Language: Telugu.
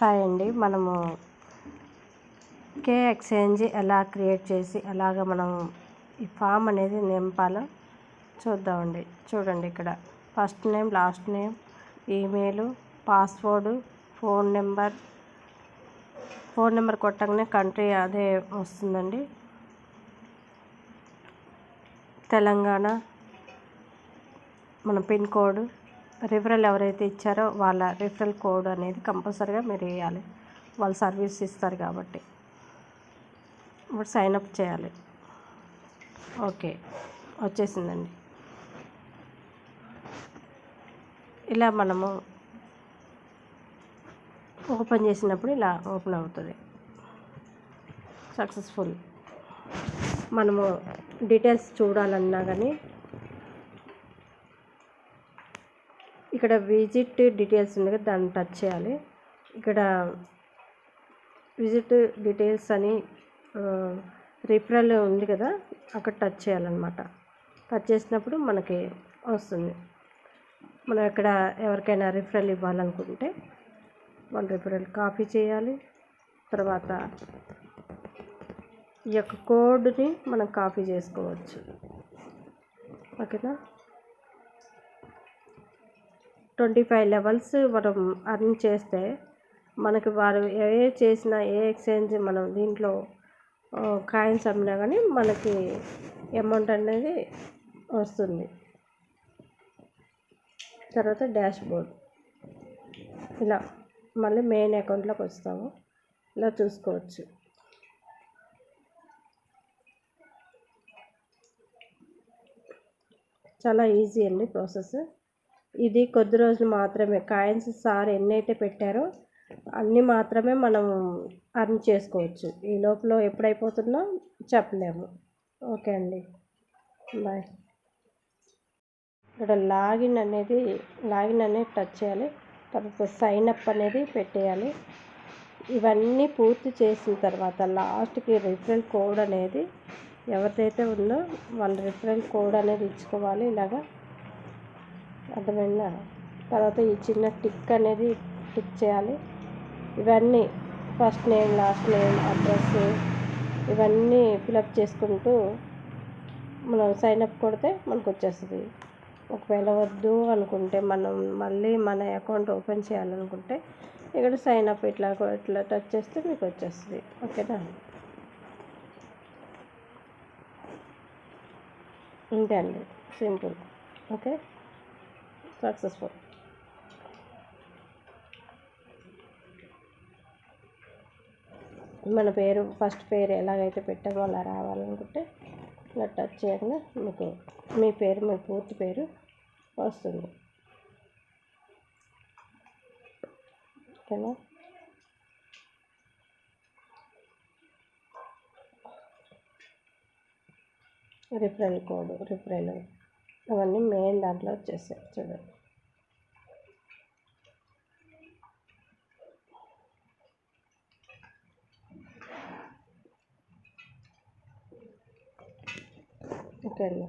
హాయ్ అండి. మనము కే ఎక్స్చేంజ్ ఎలా క్రియేట్ చేసి ఎలాగ మనం ఈ ఫామ్ అనేది నింపాలో చూద్దామండి. చూడండి ఇక్కడ. First name last name email password phone number. Phone number కొట్టగానే కంట్రీ అదే వస్తుందండి. తెలంగాణ. మన పిన్ కోడ్. రిఫరల్ ఎవరైతే ఇచ్చారో వాళ్ళ రిఫరల్ కోడ్ అనేది కంపల్సరీగా మీరు వేయాలి. వాళ్ళు సర్వీస్ ఇస్తారు కాబట్టి. ఇప్పుడు సైన్ అప్ చేయాలి. ఓకే. వచ్చేసిందండి. ఇలా మనము ఓపెన్ చేసినప్పుడు ఇలా ఓపెన్ అవుతుంది. సక్సెస్ఫుల్ మనము డీటెయిల్స్ చూడాలన్నా కానీ ఇక్కడ విజిట్ డీటెయిల్స్ ఉంది కదా దాన్ని టచ్ చేయాలి. ఇక్కడ విజిట్ డీటెయిల్స్ అని రిఫరల్ ఉంది కదా అక్కడ టచ్ చేయాలన్నమాట. టచ్ చేసినప్పుడు మనకి వస్తుంది. మనం ఇక్కడ ఎవరికైనా రిఫరల్ ఇవ్వాలనుకుంటే మన రిఫరల్ కాపీ చేయాలి. తర్వాత ఈ యొక్క కోడ్ని మనం కాపీ చేసుకోవచ్చు. ఓకేనా? ట్వంటీ ఫైవ్ లెవెల్స్ మనం అర్న్ చేస్తే మనకి వారు ఏ చేసిన ఏ ఎక్స్చేంజ్ మనం దీంట్లో కాయిన్స్ అమ్మినా కానీ మనకి అమౌంట్ అనేది వస్తుంది. తర్వాత డాష్ బోర్డ్. ఇలా మళ్ళీ మెయిన్ అకౌంట్లోకి వస్తాము. ఇలా చూసుకోవచ్చు. చాలా ఈజీ అండి ప్రాసెస్. ఇది కొద్ది రోజులు మాత్రమే. కాయిన్స్ సార్ ఎన్నైతే పెట్టారో అన్నీ మాత్రమే మనం అర్న్ చేసుకోవచ్చు. ఈ లోపల ఎప్పుడైపోతుందో చెప్పలేము. ఓకే అండి. బాయ్. ఇక్కడ లాగిన్ అనేది లాగిన్ అనేది టచ్ చేయాలి. తర్వాత సైన్ అప్ అనేది పెట్టేయాలి. ఇవన్నీ పూర్తి చేసిన తర్వాత లాస్ట్కి రిఫరల్ కోడ్ అనేది ఎవరిదైతే ఉందో వాళ్ళ రిఫరల్ కోడ్ అనేది ఇచ్చుకోవాలి. ఇలాగా అర్థమైందా? తర్వాత ఈ చిన్న టిక్ అనేది టిక్ చేయాలి. ఇవన్నీ first name last name address ఇవన్నీ ఫిలప్ చేసుకుంటూ మనం సైన్ అప్ కొడితే మనకు వచ్చేస్తుంది. ఒకవేళ వద్దు అనుకుంటే మనం మళ్ళీ మన అకౌంట్ ఓపెన్ చేయాలనుకుంటే ఇక్కడ సైన్ అప్ ఇట్లా ఇట్లా టచ్ చేస్తే మీకు వచ్చేస్తుంది. ఓకేనా? అంతే అండి. సింపుల్. ఓకే? సక్సెస్ఫుల్. మన పేరు ఫస్ట్ పేరు ఎలాగైతే పెట్టామో అలా రావాలనుకుంటే ఇలా టచ్ చేయగానే మీకు మీ పేరు మీ పూర్తి పేరు వస్తుంది. ఓకేనా? Referral code referral. అవన్నీ మెయిన్ దాంట్లో వచ్చేసాయి చూడండి. ఓకే అండి.